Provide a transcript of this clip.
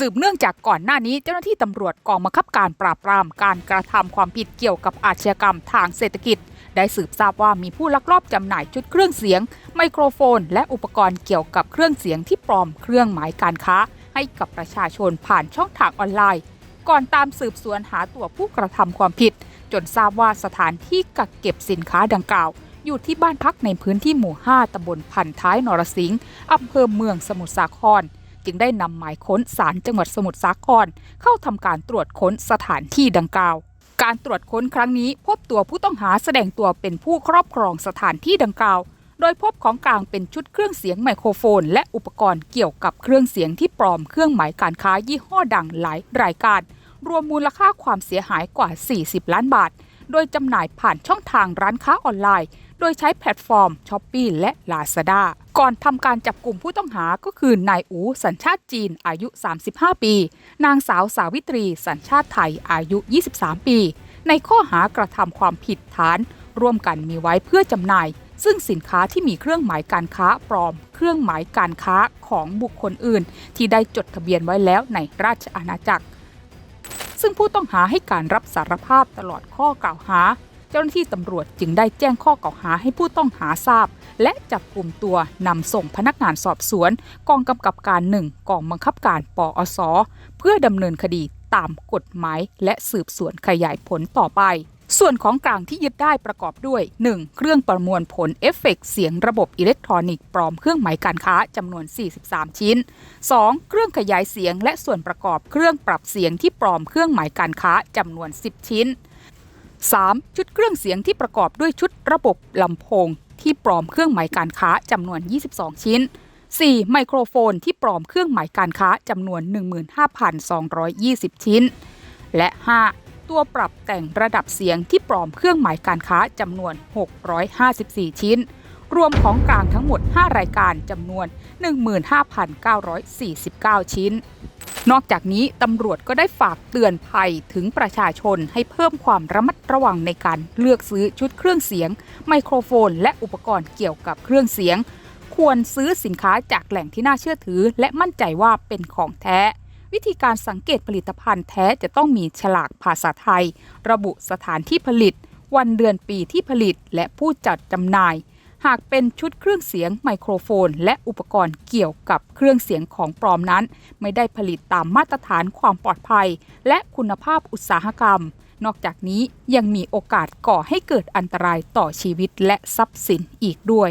สืบเนื่องจากก่อนหน้านี้เจ้าหน้าที่ตำรวจกองบังคับการปราบปรามการกระทำความผิดเกี่ยวกับอาชญากรรมทางเศรษฐกิจ ได้สืบทราบว่ามีผู้ลักลอบจำหน่ายชุดเครื่องเสียง ไมโครโฟน และอุปกรณ์เกี่ยวกับเครื่องเสียงที่ปลอมเครื่องหมายการค้า ให้กับประชาชนผ่านช่องทางออนไลน์ ก่อนตามสืบสวนหาตัวผู้กระทำความผิด จนทราบว่าสถานที่กักเก็บสินค้าดังกล่าว อยู่ที่บ้านพักในพื้นที่หมู่ 5ตำบลพันท้ายนรสิงห์อำเภอเมืองสมุทรสาคร จึงได้นำหมายค้นศาลจังหวัดสมุทรสาคร เข้าทำการตรวจค้นสถานที่ดังกล่าว การตรวจค้นครั้งนี้พบตัวผู้ต้องหาแสดงตัวเป็นผู้ครอบครองสถานที่ดังกล่าว โดยพบของกลางเป็นชุดเครื่องเสียงไมโครโฟน และอุปกรณ์เกี่ยวกับเครื่องเสียงที่ปลอมเครื่องหมายการค้ายี่ห้อดังหลายรายการ รวมมูลค่าความเสียหายกว่า 40 ล้านบาท โดยจำหน่ายผ่านช่องทางร้านค้าออนไลน์ โดยใช้แพลตฟอร์ม s h อ p e e และ Lazada ก่อนทำการจับกลุ่มผู้ต้องหาก็คือนายอูสัญชาติจีนอายุ 35 ปี นางสาวสาวิตรี สัญชาติไทยอายุ 23 ปี ในข้อหากระทำความผิดฐาน ร่วมกันมีไว้เพื่อจำหน่าย ซึ่งสินค้าที่มีเครื่องหมายการค้าปลอม เครื่องหมายการค้าของบุคคลอื่น ที่ได้จดทะเบียนไว้แล้วในราชอาณาจักร ซึ่งผู้ต้องหาให้การรับสารภาพตลอดข้อกล่าวหา เจ้าหน้าที่ตำรวจจึงได้แจ้งข้อกล่าวหาให้ผู้ต้องหาทราบ และจับกลุ่มตัวนำส่งพนักงานสอบสวน กองกำกับการหนึ่งกองบังคับการปอส เพื่อดำเนินคดีตามกฎหมายและสืบสวนขยายผลต่อไป ส่วนของกลางที่ยึดได้ประกอบด้วย 1. เครื่องประมวลผลเอฟเฟกต์เสียงระบบอิเล็กทรอนิกส์ปลอมเครื่องหมายการค้าจำนวน 43 ชิ้น 2. เครื่องขยายเสียงและส่วนประกอบเครื่องปรับเสียงที่ปลอมเครื่องหมายการค้าจำนวน 10 ชิ้น 3. ชุดเครื่องเสียงที่ประกอบด้วยชุดระบบลำโพงที่ปลอมเครื่องหมายการค้าจำนวน 22 ชิ้น 4. ไมโครโฟนที่ปลอมเครื่องหมายการค้าจำนวน 15,220 ชิ้น และ 5. ตัวปรับแต่งระดับเสียงที่ปลอมเครื่องหมายการค้าจำนวน 654 ชิ้น รวมของกลางทั้งหมด 5 รายการจำนวน 15,949 ชิ้น นอกจากนี้ตำรวจก็ได้ฝากเตือนภัยถึงประชาชนให้เพิ่มความระมัดระวังในการเลือกซื้อชุดเครื่องเสียง ไมโครโฟน และอุปกรณ์เกี่ยวกับเครื่องเสียง ควรซื้อสินค้าจากแหล่งที่น่าเชื่อถือ และมั่นใจว่าเป็นของแท้ วิธีการสังเกตผลิตภัณฑ์แท้จะต้องมีฉลากภาษาไทย ระบุสถานที่ผลิต วันเดือนปีที่ผลิต และผู้จัดจำหน่าย หากเป็นชุดเครื่องเสียงไมโครโฟน และอุปกรณ์เกี่ยวกับเครื่องเสียงของปลอมนั้น ไม่ได้ผลิตตามมาตรฐานความปลอดภัย และคุณภาพอุตสาหกรรม นอกจากนี้ยังมีโอกาสก่อให้เกิดอันตรายต่อชีวิตและทรัพย์สินอีกด้วย